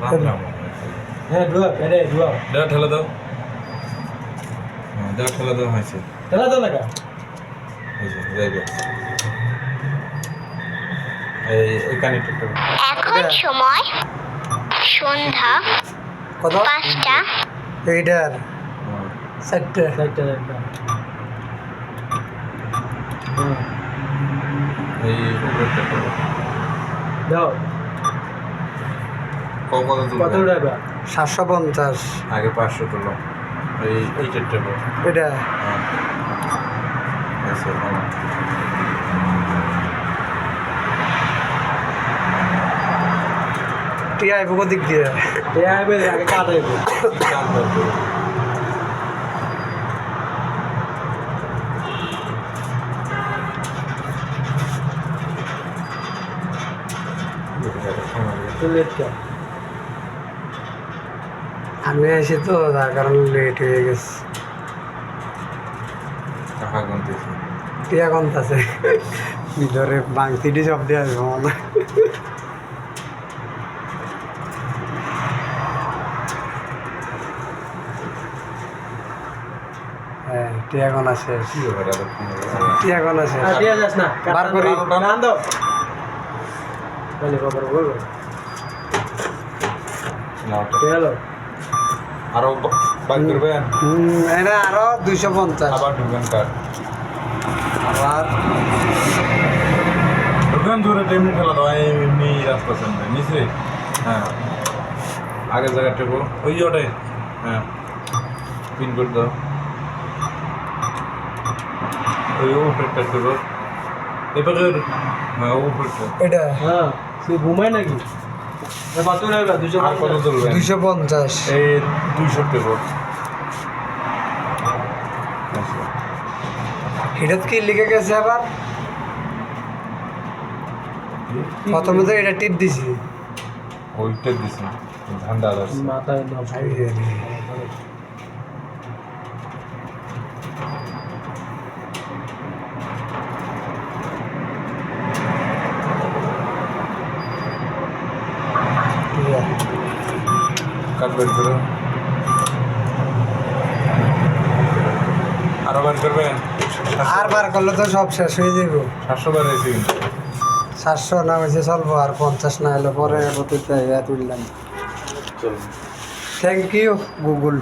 হ্যাঁ দেওয়া ঠেলে দাও হ্যাঁ দেওয়া ঠেলে দেওয়া হয়েছে লাগা এই এই কানেক্টর এখন সময় সন্ধ্যা পাঁচটা এইটার চারটে একটা হ্যাঁ এই দাও কত কত সাতশো পঞ্চাশ। আগে পাঁচশো তুলো। এই এইটার টেবো এটা। হ্যাঁ। আচ্ছা টিয়া আইব দিক দিয়ে? এ আইবে আগে কাটাইবে লেট কা আমি আইসি তো যার কারণে লেট হয়ে গেছে। টাকা গুনতেছি। টিয়া কন্ত আছে ভিতরে বাংতিটি সব দিয়ে মনে হ্যাঁ টিয়া যাস না। বার করি। নাম দাও। বলে বাবার বলব নাও তো। হ্যালো আরও বাইক করবেন হুম, এটা আরও দুইশো পঞ্চাশ। আবার ঢুকবেন কার আবার। ঢুকবেন দূরে টেমনি খেলা দাও। এই এমনি রাস্তা সামনে নিচে? হ্যাঁ। আগের জায়গা টেবো ওই ওটাই। হ্যাঁ। পিন করে দাও। ওই উপরেরটা টেবো এবারে হ্যাঁ উপরেরটা। এটা? হ্যাঁ। তুই ঘুমাই নাকি? দুশো পঞ্চাশ। এই দুইশো কি লিখে গেছে আবার? প্রথমে তো এটা টিপ দিছি। ওইটা দিছি ঠান্ডা মাথায় কাট বের করো। আরও বের করবেন? আর বার করলে তো সব শেষ হয়ে যাবে সাতশো বার হয়েছে কিন্তু। সাতশো না হয়েছে চলবো আর পঞ্চাশ না হলে পরে তুললাম। Thank you Google